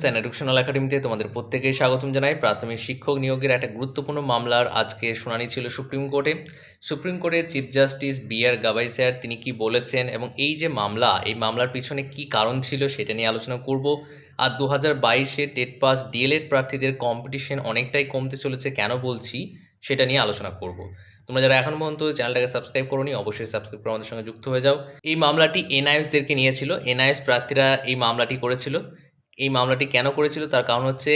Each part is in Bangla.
স্যান এডুকেশনাল একাডেমিতে তোমাদের প্রত্যেকেই স্বাগতম জানাই। প্রাথমিক শিক্ষক নিয়োগের একটা গুরুত্বপূর্ণ মামলার আজকে শুনানি ছিল সুপ্রিম কোর্টে সুপ্রিম কোর্টের chief justice B R Gavai sir, তিনি কি বলেছেন এবং এই যে মামলা, এই মামলার পিছনে কি কারণ ছিল সেটা নিয়ে আলোচনা করব। আর দু হাজার বাইশে টেট পাস ডিএলএড প্রার্থীদের কম্পিটিশন অনেকটাই কমতে চলেছে, কেন বলছি সেটা নিয়ে আলোচনা করব। তোমরা যারা এখন পর্যন্ত চ্যানেলটাকে সাবস্ক্রাইব করোনি, অবশ্যই সাবস্ক্রাইব করে আমাদের সঙ্গে যুক্ত হয়ে যাও। এই মামলাটি এনআইএসদেরকে নিয়েছিল। এনআইএস প্রার্থীরা এই মামলাটি করেছিল। এই মামলাটি কেন করেছিল? তার কারণ হচ্ছে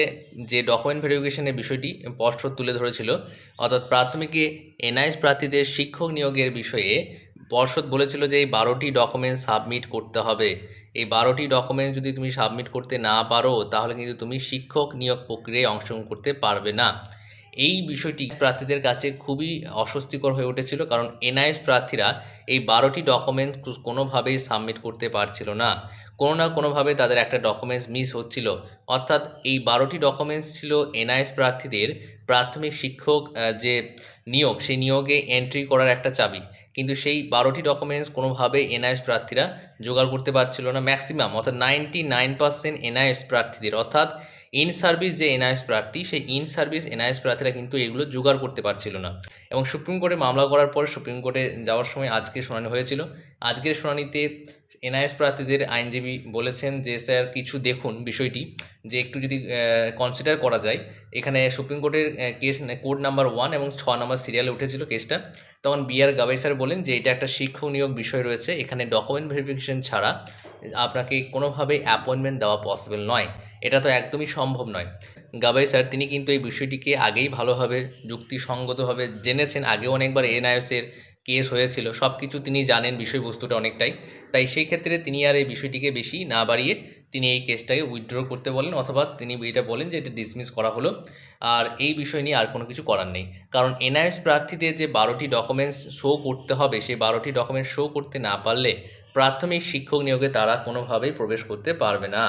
যে ডকুমেন্ট ভেরিফিকেশনের বিষয়টি পর্ষদ তুলে ধরেছিল। অর্থাৎ প্রাথমিকে এনআইএস প্রার্থীদের শিক্ষক নিয়োগের বিষয়ে পর্ষদ বলেছিল যে এই বারোটি ডকুমেন্ট সাবমিট করতে হবে। এই বারোটি ডকুমেন্ট যদি তুমি সাবমিট করতে না পারো, তাহলে কিন্তু তুমি শিক্ষক নিয়োগ প্রক্রিয়ায় অংশগ্রহণ করতে পারবে না। এই বিষয়টি প্রার্থীদের কাছে খুবই অস্বস্তিকর হয়ে উঠেছিল কারণ এনআইএস প্রার্থীরা এই বারোটি ডকুমেন্ট কোনোভাবেই সাবমিট করতে পারছিল না। কোনো না কোনোভাবে তাদের একটা ডকুমেন্টস মিস হচ্ছিল। অর্থাৎ এই বারোটি ডকুমেন্টস ছিল এনআইএস প্রার্থীদের প্রাথমিক শিক্ষক যে নিয়োগ, সেই নিয়োগে এন্ট্রি করার একটা চাবি। কিন্তু সেই বারোটি ডকুমেন্টস কোনোভাবে এনআইএস প্রার্থীরা জোগাড় করতে পারছিল না। ম্যাক্সিমাম অর্থাৎ নাইনটি নাইন পার্সেন্ট এনআইএস প্রার্থীদের। অর্থাৎ ইন সার্ভিস যে এনআইএস প্রার্থী সেই ইন সার্ভিস এনআইএস প্রার্থীরা কিন্তু এগুলো জোগাড় করতে পারছিল না। এবং সুপ্রিম কোর্টে মামলা করার পর সুপ্রিম কোর্টে যাওয়ার সময় আজকে শুনানি হয়েছিল। আজকের শুনানিতে এনআইএস প্রার্থীদের আইনজীবী বলেছেন যে, স্যার, কিছু দেখুন বিষয়টি, যে একটু যদি কনসিডার করা যায়। এখানে সুপ্রিম কোর্টের কেস কোড নাম্বার ওয়ান এবং ছ নম্বর সিরিয়ালে উঠেছিল কেসটা তখন বি আর গাবাই স্যার বলেন যে, এটা একটা শিক্ষক নিয়োগ বিষয় রয়েছে, এখানে ডকুমেন্ট ভেরিফিকেশন ছাড়া আপনাকে কোনোভাবেই অ্যাপয়েন্টমেন্ট দেওয়া পসিবল নয়। এটা তো একদমই সম্ভব নয়। গাবাই স্যার, তিনি কিন্তু এই বিষয়টিকে আগেই ভালোভাবে, যুক্তিসঙ্গতভাবে জেনেছেন। আগেও অনেকবার এনআইএসের কেস হয়েছিল সব কিছু তিনি জানেন বিষয়বস্তুটা অনেকটাই। তাই সেই ক্ষেত্রে তিনি আর এই বিষয়টিকে বেশি না বাড়িয়ে তিনি এই কেসটাকে উইথড্র করতে বলেন অথবা তিনি এটা বলেন যে এটা ডিসমিস করা হলো। আর এই বিষয় নিয়ে আর কোনো কিছু করার নেই। কারণ এনআইএস প্রার্থীদের যে বারোটি ডকুমেন্টস শো করতে হবে, সেই বারোটি ডকুমেন্টস শো করতে না পারলে প্রাথমিক শিক্ষক নিয়োগে তারা কোনোভাবেই প্রবেশ করতে পারবে না।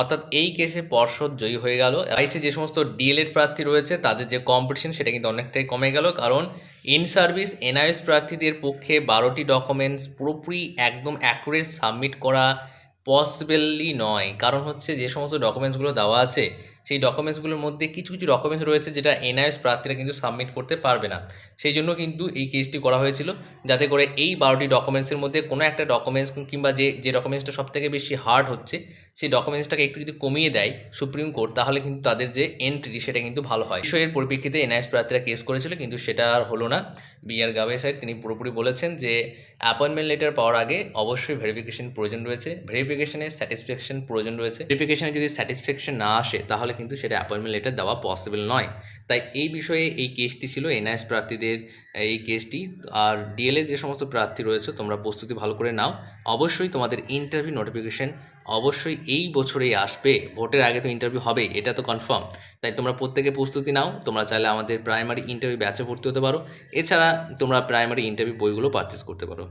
অর্থাৎ এই কেসে পর্ষদ জয়ী হয়ে গেল। আইসে যে সমস্ত ডিএলএড প্রার্থী রয়েছে, তাদের যে কম্পিটিশন সেটা কিন্তু অনেকটাই কমে গেল। কারণ ইন সার্ভিস এনআইএস প্রার্থীদের পক্ষে বারোটি ডকুমেন্টস পুরোপুরি একদম অ্যাকুরেট সাবমিট করা পসিবলি নয়। কারণ হচ্ছে যে সমস্ত ডকুমেন্টসগুলো দেওয়া আছে সেই ডকুমেন্টসগুলোর মধ্যে কিছু কিছু ডকুমেন্টস রয়েছে যেটা এনআইএস প্রার্থীরা কিন্তু সাবমিট করতে পারবে না। সেই জন্য কিন্তু এই কেসটি করা হয়েছিল যাতে করে এই বারোটি ডকুমেন্টসের মধ্যে কোনো একটা ডকুমেন্টস কিংবা যে যে ডকুমেন্টসটা সবথেকে বেশি হার্ড হচ্ছে, সেই ডকুমেন্টসটাকে একটু যদি কমিয়ে দেয় সুপ্রিম কোর্ট তাহলে কিন্তু তাদের যে এন্ট্রি সেটা কিন্তু ভালো হয়। বিষয়ের পরিপ্রেক্ষিতে এনআইএস প্রার্থীরা কেস করেছিল, কিন্তু সেটা আর হলো না। বি আর গাবে সাহেব তিনি পুরোপুরি বলেছেন যে অ্যাপয়েন্টমেন্ট লেটার পাওয়ার আগে অবশ্যই ভেরিফিকেশন প্রয়োজন রয়েছে। ভেরিফিকেশনের স্যাটিসফ্যাকশন প্রয়োজন রয়েছে। ভেরিফিকেশনে যদি স্যাটিসফ্যাকশন না আসে, তাহলে কিন্তু সেটা অ্যাপয়েন্টমেন্ট লেটার দেওয়া পসিবল নয়। তাই এই বিষয়ে এই কেসটি ছিল এনআইএস প্রার্থীদের এই কেসটি আর ডিএলএ যে সমস্ত প্রার্থী রয়েছে, তোমরা প্রস্তুতি ভালো করে নাও। অবশ্যই তোমাদের ইন্টারভিউ নোটিফিকেশন অবশ্যই এই বছরেই আসবে। ভোটের আগে তো ইন্টারভিউ হবে, এটা তো কনফার্ম তাই তোমরা প্রত্যেকে প্রস্তুতি নাও, তোমরা চাইলে আমাদের প্রাইমারি ইন্টারভিউ ব্যাচে ভর্তি হতে পারো। এছাড়া তোমরা প্রাইমারি ইন্টারভিউ বইগুলো পারচেস করতে পারো।